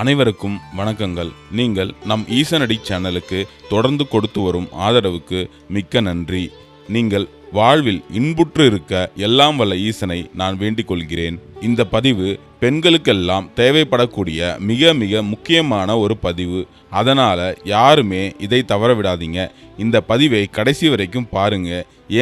அனைவருக்கும் வணக்கங்கள். நீங்கள் நம் ஈசனடி சேனலுக்கு தொடர்ந்து கொடுத்து வரும் ஆதரவுக்கு மிக்க நன்றி. நீங்கள் வாழ்வில் இன்புற்று இருக்க எல்லாம் வல்ல ஈசனை நான் வேண்டிக் கொள்கிறேன். இந்த பதிவு பெண்களுக்கெல்லாம் தேவைப்படக்கூடிய மிக மிக முக்கியமான ஒரு பதிவு. அதனால் யாருமே இதை தவற விடாதீங்க இந்த பதிவை கடைசி வரைக்கும் பாருங்க.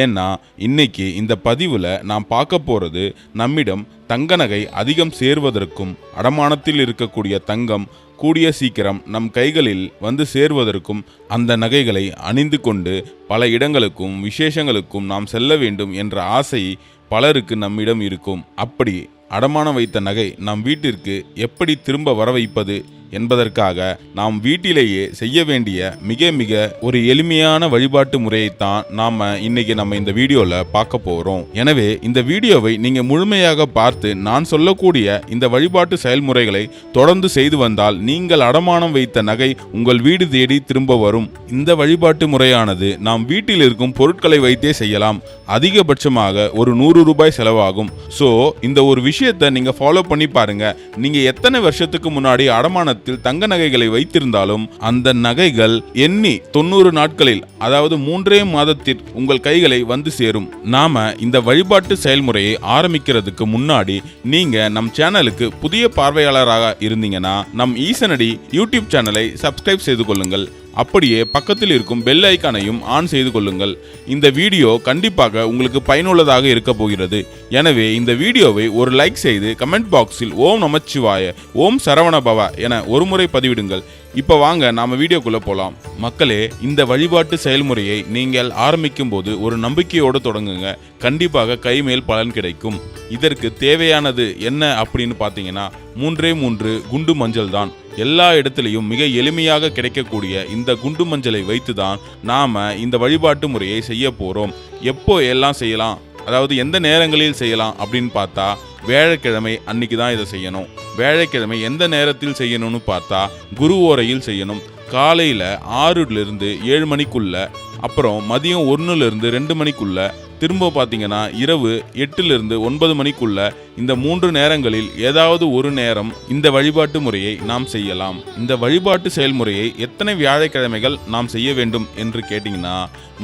ஏன்னா இன்னைக்கு இந்த பதிவில் நாம் பார்க்க போகிறது நம்மிடம் தங்க நகை அதிகம் சேர்வதற்கும் அடமானத்தில் இருக்கக்கூடிய தங்கம் கூடிய சீக்கிரம் நம் கைகளில் வந்து சேர்வதற்கும் அந்த நகைகளை அணிந்து கொண்டு பல இடங்களுக்கும் விசேஷங்களுக்கும் நாம் செல்ல வேண்டும் என்ற ஆசை பலருக்கு நம்மிடம் இருக்கும். அப்படி அடமானம் வைத்த நகை நம் வீட்டிற்கு எப்படி திரும்ப வர வைப்பது என்பதற்காக நாம் வீட்டிலேயே செய்ய வேண்டிய மிக மிக ஒரு எளிமையான வழிபாட்டு முறையைத்தான் நாம் இன்னைக்கு நம்ம இந்த வீடியோவில் பார்க்க போகிறோம் எனவே இந்த வீடியோவை நீங்கள் முழுமையாக பார்த்து நான் சொல்லக்கூடிய இந்த வழிபாட்டு செயல்முறைகளை தொடர்ந்து செய்து வந்தால் நீங்கள் அடமானம் வைத்த நகை உங்கள் வீடு தேடி திரும்ப வரும். இந்த வழிபாட்டு முறையானது நாம் வீட்டில் இருக்கும் பொருட்களை வைத்தே செய்யலாம். அதிகபட்சமாக ஒரு நூறு ரூபாய் செலவாகும். ஸோ இந்த ஒரு விஷயத்தை நீங்கள் ஃபாலோ பண்ணி பாருங்க. நீங்கள் எத்தனை வருஷத்துக்கு முன்னாடி அடமானத்தை அடமானத்தில் தங்க நகைகளை வைத்திருந்தாலும் அந்த நகைகள் எண்ணி தொண்ணூறு நாட்களில் அதாவது மூன்றே மாதத்தில் உங்கள் கைகளை வந்து சேரும். நாம இந்த வழிபாட்டு செயல்முறையை ஆரம்பிக்கிறதுக்கு முன்னாடி நீங்க நம் சேனலுக்கு புதிய பார்வையாளராக இருந்தீங்கன்னா நம் ஈசனடி யூடியூப் சேனலை சப்ஸ்கிரைப் செய்து கொள்ளுங்கள். அப்படியே பக்கத்தில் இருக்கும் பெல் ஐக்கானையும் ஆன் செய்து கொள்ளுங்கள். இந்த வீடியோ கண்டிப்பாக உங்களுக்கு பயனுள்ளதாக இருக்க போகிறது. எனவே இந்த வீடியோவை ஒரு லைக் செய்து கமெண்ட் பாக்ஸில் ஓம் நமச்சிவாய ஓம் சரவண பவா என ஒருமுறை பதிவிடுங்கள். இப்போ வாங்க நாம வீடியோக்குள்ள போலாம். மக்களே இந்த வழிபாட்டு செயல்முறையை நீங்கள் ஆரம்பிக்கும் போது ஒரு நம்பிக்கையோடு தொடங்குங்க. கண்டிப்பாக கைமேல் பலன் கிடைக்கும். இதற்கு தேவையானது என்ன அப்படின்னு பார்த்தீங்கன்னா மூன்றே மூன்று குண்டு மஞ்சள் தான். எல்லா இடத்துலையும் மிக எளிமையாக கிடைக்கக்கூடிய இந்த குண்டு மஞ்சளை வைத்து தான் நாம இந்த வழிபாட்டு முறையை செய்ய போறோம். எப்போ எல்லாம் செய்யலாம்? அதாவது எந்த நேரங்களில் செய்யலாம் அப்படின்னு பார்த்தா வியாழக்கிழமை அன்னைக்கு தான் இதை செய்யணும். வேலைக்கிழமை எந்த நேரத்தில் செய்யணும்னு பார்த்தா குரு ஓரையில் செய்யணும். காலையில் ஆறுலேருந்து ஏழு மணிக்குள்ள அப்புறம் மதியம் ஒன்றுலேருந்து ரெண்டு மணிக்குள்ள திரும்ப பார்த்தீங்கன்னா இரவு எட்டுலேருந்து ஒன்பது மணிக்குள்ள இந்த மூன்று நேரங்களில் ஏதாவது ஒரு நேரம் இந்த வழிபாட்டு முறையை நாம் செய்யலாம். இந்த வழிபாட்டு செயல்முறையை எத்தனை வியாழக்கிழமைகள் நாம் செய்ய வேண்டும் என்று கேட்டிங்கன்னா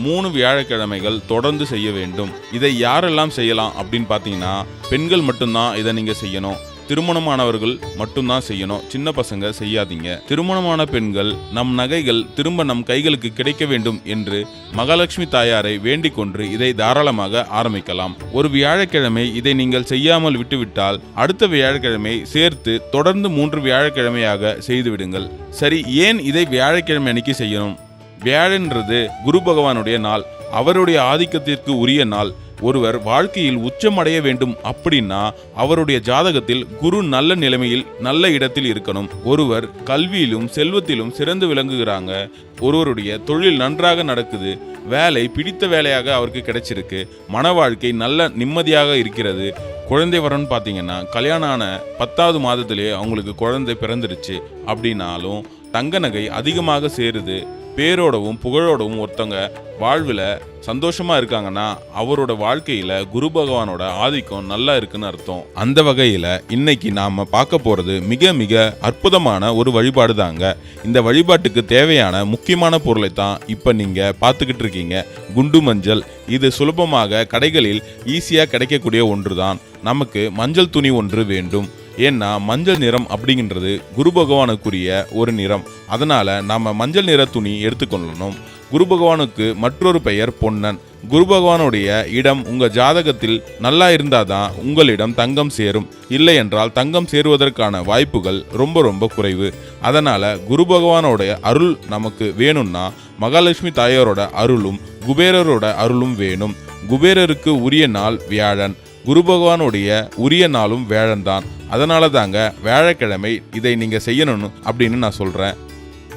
மூணு வியாழக்கிழமைகள் தொடர்ந்து செய்ய வேண்டும். இதை யாரெல்லாம் செய்யலாம் அப்படின்னு பார்த்தீங்கன்னா பெண்கள் மட்டும்தான் இதை நீங்கள் செய்யணும். திருமணமானவர்கள் மட்டும்தான் செய்யணும். சின்ன பசங்க செய்யாதீங்க. திருமணமான பெண்கள் நம் நகைகள் திரும்ப நம் கைகளுக்கு கிடைக்க வேண்டும் என்று மகாலட்சுமி தாயாரை வேண்டிக் கொண்டு இதை தாராளமாக ஆரம்பிக்கலாம். ஒரு வியாழக்கிழமை இதை நீங்கள் செய்யாமல் விட்டுவிட்டால் அடுத்த வியாழக்கிழமை சேர்த்து தொடர்ந்து மூன்று வியாழக்கிழமையாக செய்துவிடுங்கள். சரி ஏன் இதை வியாழக்கிழமை அன்னைக்கு செய்யணும்? வியாழன்றது குரு பகவானுடைய நாள். அவருடைய ஆதிக்கத்திற்கு உரிய நாள். ஒருவர் வாழ்க்கையில் உச்சம் அடைய வேண்டும் அப்படின்னா அவருடைய ஜாதகத்தில் குரு நல்ல நிலைமையில் நல்ல இடத்தில் இருக்கணும். ஒருவர் கல்வியிலும் செல்வத்திலும் சிறந்து விளங்குகிறாங்க. ஒருவருடைய தொழில் நன்றாக நடக்குது. வேலை பிடித்த வேலையாக அவருக்கு கிடைச்சிருக்கு. மன வாழ்க்கை நல்ல நிம்மதியாக இருக்கிறது. குழந்தை வரன்னு பார்த்தீங்கன்னா கல்யாணம் ஆன பத்தாவது மாதத்திலே அவங்களுக்கு குழந்தை பிறந்துருச்சு. அப்படின்னாலும் தங்க நகை அதிகமாக சேருது. பேரோடவும் புகழோடவும் ஒருத்தவங்க வாழ்வில் சந்தோஷமாக இருக்காங்கன்னா அவரோட வாழ்க்கையில் குரு பகவானோட ஆதிக்கம் நல்லா இருக்குன்னு அர்த்தம். அந்த வகையில் இன்னைக்கு நாம் பார்க்க போகிறது மிக மிக அற்புதமான ஒரு வழிபாடு தாங்க. இந்த வழிபாட்டுக்கு தேவையான முக்கியமான பொருளை தான் இப்போ நீங்கள் பார்த்துக்கிட்டு இருக்கீங்க. குண்டு மஞ்சள். இது சுலபமாக கடைகளில் ஈஸியாக கிடைக்கக்கூடிய ஒன்று தான் நமக்கு மஞ்சள் துணி ஒன்று வேண்டும். ஏன்னா மஞ்சள் நிறம் அப்படிங்கிறது குரு பகவானுக்குரிய ஒரு நிறம். அதனால் நாம் மஞ்சள் நிற துணி எடுத்துக்கொள்ளணும். குரு பகவானுக்கு மற்றொரு பெயர் பொன்னன். குரு பகவானுடைய இடம் உங்கள் ஜாதகத்தில் நல்லா இருந்தால் தான் உங்களிடம் தங்கம் சேரும். இல்லை என்றால் தங்கம் சேருவதற்கான வாய்ப்புகள் ரொம்ப ரொம்ப குறைவு. அதனால் குரு பகவானோடைய அருள் நமக்கு வேணும்னா மகாலட்சுமி தாயாரோட அருளும் குபேரரோட அருளும் வேணும். குபேரருக்கு உரிய நாள் வியாழன். குரு பகவானுடைய உரிய நாளும் வேழன் தான் அதனால தாங்க வியாழக்கிழமை இதை நீங்க செய்யணும் அப்படின்னு நான் சொல்றேன்.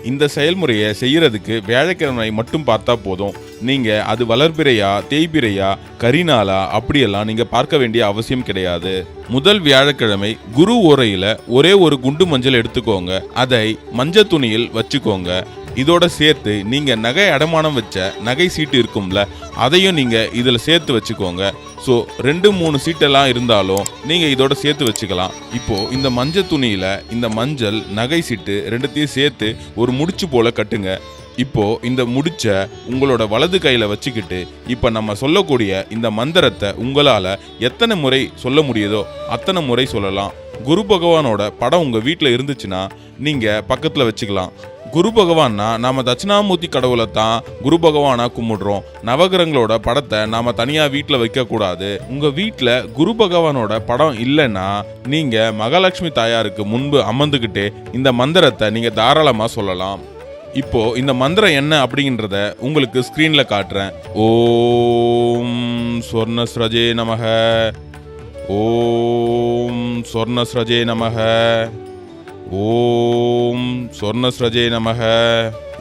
இந்த செயல்முறையை செய்யறதுக்கு வியாழக்கிழமை மட்டும் பார்த்தா போதும். நீங்க அது வளர்பிறையா தேய்பிறையா கரிநாளா அப்படியெல்லாம் நீங்க பார்க்க வேண்டிய அவசியம் கிடையாது. முதல் வியாழக்கிழமை குரு உரையில ஒரே ஒரு குண்டு மஞ்சள் எடுத்துக்கோங்க. அதை மஞ்சள் துணியில் வச்சுக்கோங்க. இதோட சேர்த்து நீங்கள் நகை அடமானம் வச்ச நகை சீட்டு இருக்கும்ல அதையும் நீங்கள் இதில் சேர்த்து வச்சுக்கோங்க. ஸோ ரெண்டு மூணு சீட்டெல்லாம் இருந்தாலும் நீங்கள் இதோட சேர்த்து வச்சுக்கலாம். இப்போது இந்த மஞ்சள் துணியில் இந்த மஞ்சள் நகை சீட்டு ரெண்டுத்தையும் சேர்த்து ஒரு முடிச்சு போல் கட்டுங்க. இப்போ இந்த முடிச்ச உங்களோட வலது கையில் வச்சுக்கிட்டு இப்போ நம்ம சொல்லக்கூடிய இந்த மந்திரத்தை உங்களால் எத்தனை முறை சொல்ல முடியுதோ அத்தனை முறை சொல்லலாம். குரு பகவானோட படம் உங்கள் வீட்டில் இருந்துச்சுன்னா நீங்கள் பக்கத்தில் வச்சுக்கலாம். குரு பகவான்னா நாம தட்சிணாமூர்த்தி கடவுளை தான் குரு பகவானா கும்பிடுறோம். நவகிரகங்களோட படத்தை நாம தனியா வீட்டில் வைக்க கூடாது உங்க வீட்டில் குரு பகவானோட படம் இல்லைன்னா நீங்க மகாலட்சுமி தாயாருக்கு முன்பு அமர்ந்துக்கிட்டே இந்த மந்திரத்தை நீங்க தாராளமா சொல்லலாம். இப்போ இந்த மந்திரம் என்ன அப்படின்றத உங்களுக்கு ஸ்கிரீன்ல காட்டுறேன். ஓம் ஸ்வர்ணஸ்ரஜே நமக. ஓம் ஸ்வர்ணஸ்ரஜே நமக. ஓம் சொர்ணஸ்ரஜே நமக.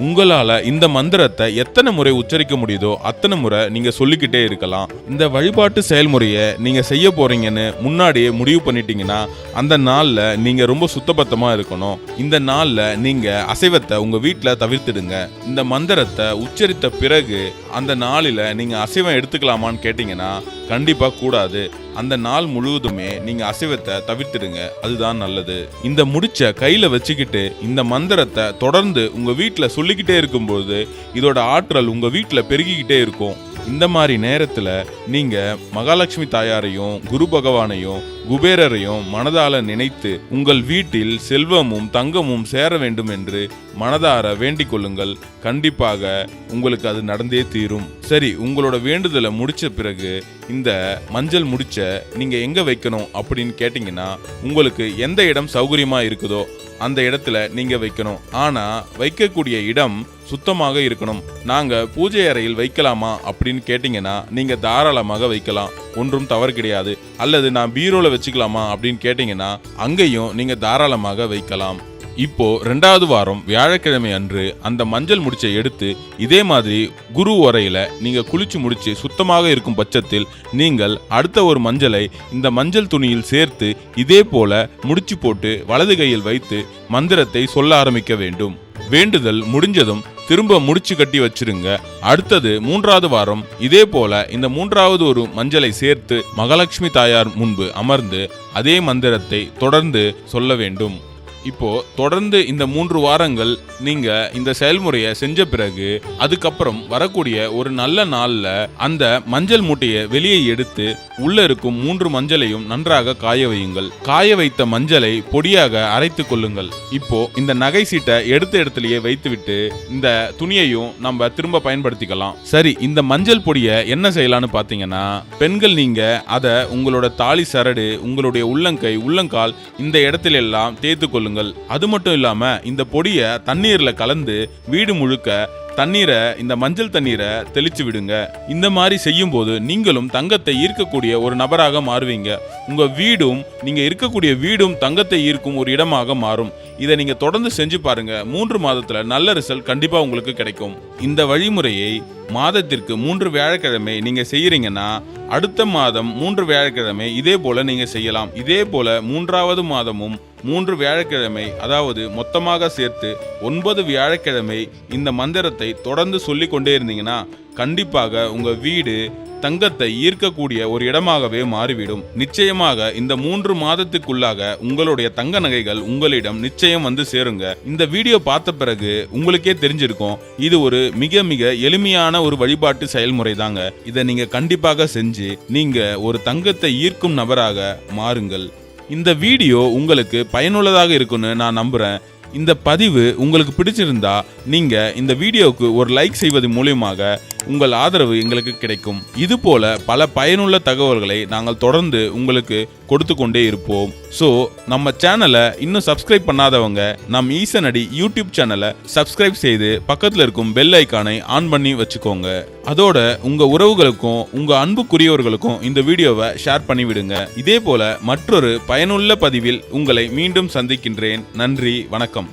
உங்களால் இந்த மந்திரத்தை எத்தனை முறை உச்சரிக்க முடியுதோ அத்தனை முறை நீங்கள் சொல்லிக்கிட்டே இருக்கலாம். இந்த வழிபாட்டு செயல்முறையை நீங்கள் செய்ய போறீங்கன்னு முன்னாடியே முடிவு பண்ணிட்டீங்கன்னா அந்த நாளில் நீங்கள் ரொம்ப சுத்தபத்தமாக இருக்கணும். இந்த நாளில் நீங்கள் அசைவத்தை உங்கள் வீட்டில் தவிர்த்துடுங்க. இந்த மந்திரத்தை உச்சரித்த பிறகு அந்த நாளில் நீங்க அசைவம் எடுத்துக்கலாமான்னு கேட்டீங்கன்னா கண்டிப்பாக கூடாது. அந்த நாள் முழுவதுமே நீங்க அசைவத்தை தவிர்த்துடுங்க. அதுதான் நல்லது. இந்த முடிச்ச கையில் வச்சுக்கிட்டு இந்த மந்திரத்தை தொடர்ந்து உங்க சொல்லி சொல்லிக்கிட்டே இருக்கும்போது இதோட ஆற்றல் உங்கள் வீட்டில் பெருகிக்கிட்டே இருக்கும். இந்த மாதிரி நேரத்தில் நீங்கள் மகாலட்சுமி தாயாரையும் குரு பகவானையும் குபேரரையும் மனதால நினைத்து உங்கள் வீட்டில் செல்வமும் தங்கமும் சேர வேண்டும் என்று மனதார வேண்டிக் கொள்ளுங்கள். கண்டிப்பாக உங்களுக்கு அது நடந்தே தீரும். சரி உங்களோட வேண்டுதலை முடிச்ச பிறகு இந்த மஞ்சள் முடிச்ச நீங்க எங்க வைக்கணும் அப்படின்னு கேட்டிங்கன்னா உங்களுக்கு எந்த இடம் சௌகரியமா இருக்குதோ அந்த இடத்துல நீங்க வைக்கணும். ஆனா வைக்கக்கூடிய இடம் சுத்தமாக இருக்கணும். நாங்க பூஜை அறையில் வைக்கலாமா அப்படின்னு கேட்டிங்கன்னா நீங்க தாராளமாக வைக்கலாம். ஒன்றும் தவறு கிடையாது. அல்லது நான் பீரோல வச்சுக்கலாமா அப்படின்னு கேட்டிங்கன்னா அங்கேயும் நீங்க தாராளமாக வைக்கலாம். இப்போ ரெண்டாவது வாரம் வியாழக்கிழமை அன்று அந்த மஞ்சள் முடிச்சை எடுத்து இதே மாதிரி குரு உரையில நீங்க குளிச்சு முடிச்சு சுத்தமாக இருக்கும் பட்சத்தில் நீங்கள் அடுத்த ஒரு மஞ்சளை இந்த மஞ்சள் துணியில் சேர்த்து இதே போல முடிச்சு போட்டு வலது கையில் வைத்து மந்திரத்தை சொல்ல ஆரம்பிக்க வேண்டும். வேண்டுதல் முடிஞ்சதும் திரும்ப முடிச்சு கட்டி வச்சிருங்க. அடுத்தது மூன்றாவது வாரம் இதே போல இந்த மூன்றாவது ஒரு மஞ்சளை சேர்த்து மகாலட்சுமி தாயார் முன்பு அமர்ந்து அதே மந்திரத்தை தொடர்ந்து சொல்ல வேண்டும். இப்போ தொடர்ந்து இந்த மூன்று வாரங்கள் நீங்க இந்த செயல்முறையை செஞ்ச பிறகு அதுக்கப்புறம் வரக்கூடிய ஒரு நல்ல நாள்ல அந்த மஞ்சள் மூட்டையை வெளியே எடுத்து உள்ள இருக்கும் மூன்று மஞ்சளையும் நன்றாக காய வையுங்கள். காய வைத்த மஞ்சளை பொடியாக அரைத்து கொள்ளுங்கள். இப்போ இந்த நகை சீட்டை எடுத்த இடத்துலயே வைத்துவிட்டு இந்த துணியையும் நம்ம திரும்ப பயன்படுத்திக்கலாம். சரி இந்த மஞ்சள் பொடியை என்ன செய்யலாம்னு பாத்தீங்கன்னா பெண்கள் நீங்க அதை உங்களோட தாலி சரடு உங்களுடைய உள்ளங்கை உள்ளங்கால் இந்த இடத்துல எல்லாம் தேய்த்து கொள்ளுங்கள். அது மட்டும் இல்லாம இந்த பொடியை தண்ணீர்ல கலந்து வீடு முழுக்க தண்ணீரை இந்த மஞ்சள் தண்ணீரை தெளிச்சு விடுங்க. இந்த மாதிரி செய்யும் போது நீங்களும் தங்கத்தை ஈர்க்கக்கூடிய ஒரு நபராக மாறுவீங்க. உங்க வீடும் நீங்க இருக்கக்கூடிய வீடும் தங்கத்தை ஈர்க்கும் ஒரு இடமாக மாறும். இதை நீங்க தொடர்ந்து செஞ்சு பாருங்க. மூன்று மாதத்துல நல்ல ரிசல்ட் கண்டிப்பா உங்களுக்கு கிடைக்கும். இந்த வழிமுறையை மாதத்திற்கு மூன்று வியாழக்கிழமை நீங்க செய்யறீங்கன்னா அடுத்த மாதம் மூன்று வியாழக்கிழமை இதே போல நீங்க செய்யலாம். இதே போல மூன்றாவது மாதமும் மூன்று வியாழக்கிழமை அதாவது மொத்தமாக சேர்த்து ஒன்பது வியாழக்கிழமை இந்த மந்திரத்தை தொடர்ந்து சொல்லி கொண்டே இருந்தீங்கன்னா கண்டிப்பாக உங்க வீடு தங்கத்தை ஈர்க்கக்கூடிய ஒரு இடமாகவே மாறிவிடும். நிச்சயமாக இந்த மூன்று மாதத்துக்குள்ளாக உங்களுடைய தங்க நகைகள் உங்களிடம் நிச்சயம் வந்து சேருங்க. இந்த வீடியோ பார்த்த பிறகு உங்களுக்கே தெரிஞ்சிருக்கும் இது ஒரு மிக மிக எளிமையான ஒரு வழிபாட்டு செயல்முறை தாங்க இதை நீங்க கண்டிப்பாக செஞ்சு நீங்க ஒரு தங்கத்தை ஈர்க்கும் நபராக மாறுங்கள். இந்த வீடியோ உங்களுக்கு பயனுள்ளதாக இருக்கும்னு நான் நம்புறேன். இந்த பதிவு உங்களுக்கு பிடிச்சிருந்தா நீங்க இந்த வீடியோவுக்கு ஒரு லைக் செய்வது மூலியமாக உங்கள் ஆதரவு எங்களுக்கு கிடைக்கும். இது போல பல பயனுள்ள தகவல்களை நாங்கள் தொடர்ந்து உங்களுக்கு கொடுத்து கொண்டே இருப்போம். ஸோ நம்ம சேனலை இன்னும் சப்ஸ்கிரைப் பண்ணாதவங்க நம் ஈசனடி யூடியூப் சேனலை சப்ஸ்கிரைப் செய்து பக்கத்தில் இருக்கும் பெல் ஐக்கானை ஆன் பண்ணி வச்சுக்கோங்க. அதோட உங்க உறவுகளுக்கும் உங்க அன்புக்குரியவர்களுக்கும் இந்த வீடியோவை ஷேர் பண்ணிவிடுங்க. இதே போல மற்றொரு பயனுள்ள பதிவில் உங்களை மீண்டும் சந்திக்கின்றேன். நன்றி வணக்கம்.